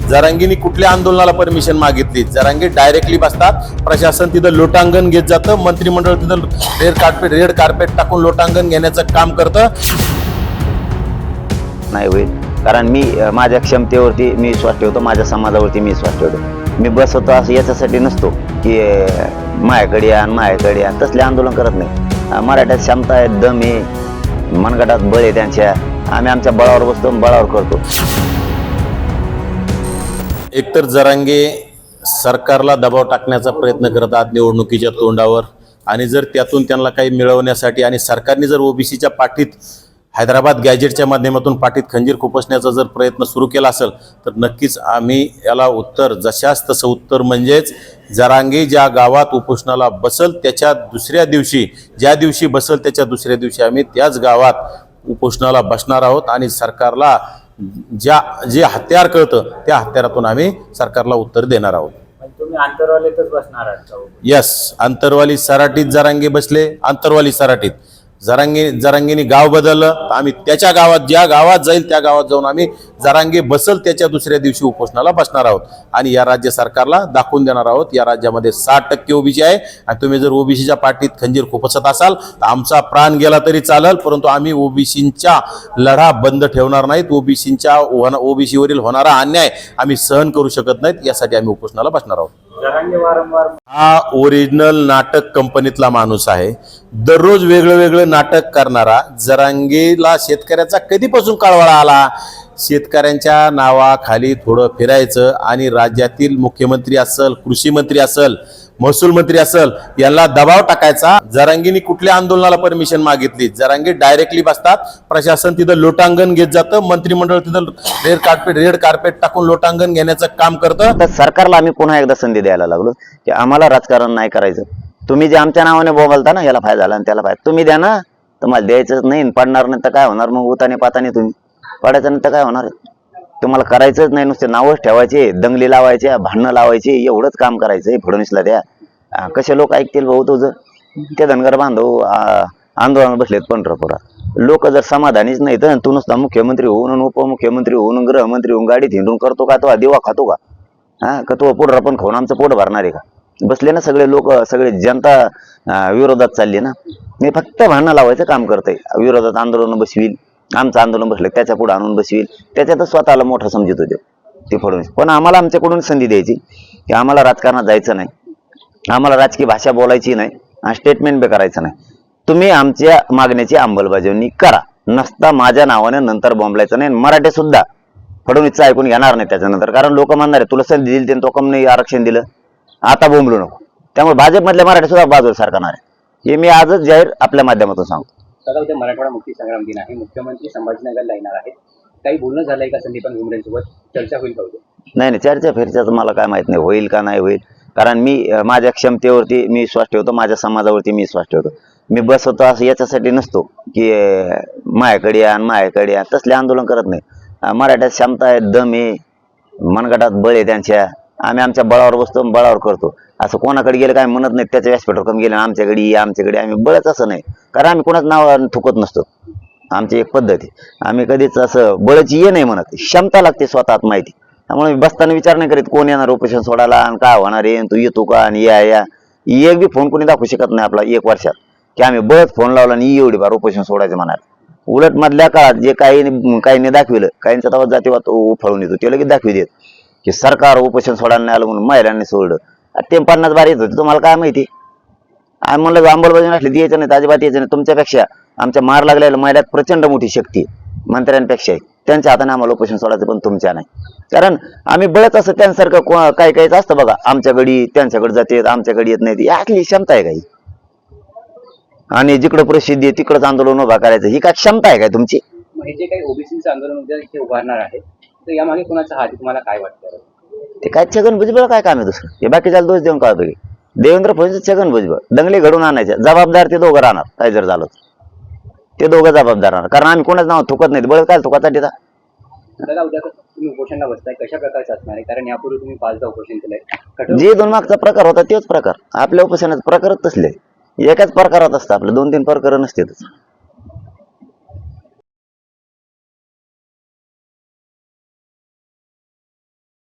जरांगीनी कुठल्या आंदोलनाला परमिशन मागितली? जरांगी डायरेक्टली बसतात. प्रशासन तिथं लोटांगण घेत जातं. मंत्रिमंडळ तिथं रेड कार्पेट रेड कार्पेट टाकून लोटांगण घेण्याचं काम करतं. नाही होईल. कारण मी अ, माझ्या क्षमतेवरती मी विश्वास ठेवतो माझ्या समाजावरती मी विश्वास ठेवतो. मी बसवतो असं याच्यासाठी नसतो की अ, माझ्याकडे या आणि माझ्याकडे या. तसले आंदोलन करत नाही. अ, मराठ्यात क्षमता आहे दम आहे. मनगटात बळ आहे त्यांच्या. आम्ही आमच्या बळावर बसतो आणि बळावर करतो. एकतर जरांगे सरकारला दबाव टाकण्याचा प्रयत्न करतात निवडणुकीच्या तोंडावर. आणि जर त्यातून त्यांना काही मिळवण्यासाठी आणि सरकारने जर ओबीसीच्या पाठीत हैदराबाद गॅजेटच्या माध्यमातून पाठीत खंजीर खुपसण्याचा जर प्रयत्न सुरू केला असेल तर नक्कीच आम्ही याला उत्तर जशास तसं उत्तर म्हणजेच जरांगे ज्या गावात उपोषणाला बसल त्याच्या दुसऱ्या दिवशी ज्या दिवशी बसल त्याच्या दुसऱ्या दिवशी आम्ही त्याच गावात उपोषणाला बसणार आहोत आणि सरकारला ज्या जे हत्यार कळतं त्या हत्यारातून आम्ही सरकारला उत्तर देणार आहोत म्हणजे तुम्ही आंतरवालीतच बसणार? यस आंतरवाली सराटीत जरांगे बसले आंतरवाली सराटीत जरांगी जरांगेने गाव बदललं तर आम्ही त्याच्या गावात ज्या गावात जाईल त्या गावात जाऊन आम्ही जरांगी बसल त्याच्या दुसऱ्या दिवशी उपोषणाला बसणार आहोत. आणि या राज्य सरकारला दाखवून देणार आहोत. या राज्यामध्ये साठ टक्के ओबीसी आहे. आणि तुम्ही जर ओबीसीच्या पाठीत खंजीर खुपसत असाल तर आमचा प्राण गेला तरी चालेल. परंतु आम्ही ओबीसींचा लढा बंद ठेवणार नाहीत. ओबीसींच्या ओबीसीवरील होणारा अन्याय आम्ही सहन करू शकत नाहीत. यासाठी आम्ही उपोषणाला बसणार आहोत. हा ओरिजिनल नाटक कंपनीतला माणूस आहे. दररोज वेगळं वेगळं नाटक करणारा जरांगेला शेतकऱ्याचा कधीपासून कळवळा आला? शेतकऱ्यांच्या नावाखाली थोडं फिरायचं आणि राज्यातील मुख्यमंत्री असल कृषी मंत्री असल महसूल मंत्री असल यांना दबाव टाकायचा. जरांगीनी कुठल्या आंदोलनाला परमिशन मागितली? जरांगी डायरेक्टली बसतात. प्रशासन तिथं लोटांगण घेत जातं. मंत्रिमंडळ तिथं रेड कार्पेट रेड कार्पेट टाकून लोटांगण घेण्याचं काम करतं. तर सरकारला आम्ही पुन्हा एकदा संधी द्यायला लागलो की आम्हाला राजकारण नाही करायचं. तुम्ही जे आमच्या नावाने बोलता ना याला फायदा झाला आणि त्याला फायदा. तुम्ही द्या ना तुम्हाला द्यायचंच नाही पडणार नाही तर काय होणार? मग उताने पाताने तुम्ही. पडायचं नाही तर काय होणार? तुम्हाला करायचंच नाही. नुसते नावच ठेवायचे दंगली लावायचे भांडणं लावायचे एवढंच काम करायचं फडणवीसला द्या. कसे लोक ऐकतील भाऊ तुझं? ते धनगर बांधव आंदोलन आंदोलनात बसलेत पंढरपुरात. लोक जर समाधानीच नाही तर तू नुसता मुख्यमंत्री होऊन आणि उपमुख्यमंत्री होऊन गृहमंत्री होऊन गाडी हिंडून करतो का तो दिवा खातो का? हा का तो पोट पण खाऊन आमचं पोट भरणार आहे का? बसले ना सगळे लोक सगळे जनता विरोधात चालली ना? मी फक्त भांडणं लावायचं काम करतोय. विरोधात आंदोलन बसवील आमचं आंदोलन बसलं त्याच्या पुढे आणून बसवील त्याच्यातच स्वतःला मोठं समजत होते ते फडणवीस. पण आम्हाला आमच्याकडून संधी द्यायची. की आम्हाला राजकारणात जायचं नाही. आम्हाला राजकीय भाषा बोलायची नाही आणि स्टेटमेंट बी करायचं नाही. तुम्ही आमच्या मागण्याची अंमलबजावणी करा. नसता माझ्या नावाने नंतर बोंबलायचं नाही मराठी सुद्धा फडणवीसचं ऐकून घेणार नाही त्याच्यानंतर. कारण लोक म्हणणार आहे तुला संधी दिली तो कम नाही आरक्षण दिलं. आता बोंबलू नको. त्यामुळे भाजपमधल्या मराठी सुद्धा बाजूला सरकारणार आहे हे मी आजच जाहीर आपल्या माध्यमातून सांगतो. उद्या मराठवाडा मुक्ती संग्राम दिन आहे. मुख्यमंत्री संभाजीनगरला येणार आहेत. काही बोलणं झालंय का संदीपान भुमरेंसोबत? चर्चा होईल का नाही नाही चर्चा फेरच्याचं मला काय माहीत नाही. होईल का नाही होईल? कारण मी माझ्या क्षमतेवरती मी विश्वास ठेवतो माझ्या समाजावरती मी विश्वास ठेवतो. मी बसवतो असं याच्यासाठी नसतो की मायाकडे या आणि या तसले आंदोलन करत नाही. मराठ्यात क्षमता आहे दम आहे मनगटात बळ आहे त्यांच्या. आम्ही आमच्या बळावर बसतो बळावर करतो. असं कोणाकडे गेलं काय म्हणत नाही त्याच्या व्यासपीठावर कमी गेलं आमच्याकडे ये आमच्याकडे आम्ही बळच असं नाही. कारण आम्ही कोणाच नाव थुकत नसतो. आमची एक पद्धत आहे. आम्ही कधीच असं बळची ये नाही म्हणत. क्षमता लागते स्वतःत माहिती. त्यामुळे बसताना विचार नाही करीत कोण येणार उपोषण सोडायला आणि काय होणार आहे तू येतो का आणि या या. एक बी फोन कोणी दाखवू शकत नाही आपला एक वर्षात. की आम्ही बळच फोन लावला आणि एवढी बार उपोषण सोडायचं म्हणाल. उलट मधल्या काळात जे काही काहीने दाखविलं काहींचा तेव्हा जातीवाद उफळून येतो ते लगेच दाखवी देत. की सरकार उपोषण सोडायला नाही आलं म्हणून महिलांनी सोडलं. ते पन्नास बार येत होते तुम्हाला काय माहिती? आम्ही म्हणलं अंमलबजावणी असली द्यायचं नाही अजिबात यायचं नाही. तुमच्यापेक्षा आमच्या मार लागलेल्या महिलात प्रचंड मोठी शक्ती मंत्र्यांपेक्षा. त्यांच्या हाताने आम्हाला उपोषण सोडायचं पण तुमच्या नाही. कारण आम्ही बळच असं त्यांसारखं काही काहीच असतं बघा. आमच्याकडे त्यांच्याकडे जाते आमच्याकडे येत नाही यातली क्षमता आहे काही. आणि जिकडं प्रसिद्धी आहे तिकडंच आंदोलन उभा करायचं. ही काय क्षमता आहे काय तुमची? मग जे काही ओबीसीचं आंदोलन उद्या इथे उभारणार आहे तर यामागे कोणाचा हात आहे? तुम्हाला काय वाटतं? ते काय छगन भुजबळ काय काम आहे दुसरं? हे बाकीच्या दोष देऊन काय? देवेंद्र फडणवीस छगन भुजबळ. दंगली घडून आणायचे जबाबदार ते दोघं राहणार. काय जर झालं. ते दोघं जबाबदार राहणार. कारण आम्ही कोणाच नाव थुकत नाही बळ काय दादा उद्या तुम्ही उपोषणला बसताय कशा प्रकारचं असणार आहे? कारण यापूर्वी तुम्ही पाचदा उपोषण केलंय. कठोर जे दोन मागचा प्रकार होता तेच प्रकार. आपल्या उपोषणाचे प्रकारच तसले. एकाच प्रकारात असतं आपले. दोन तीन प्रकार नसतेच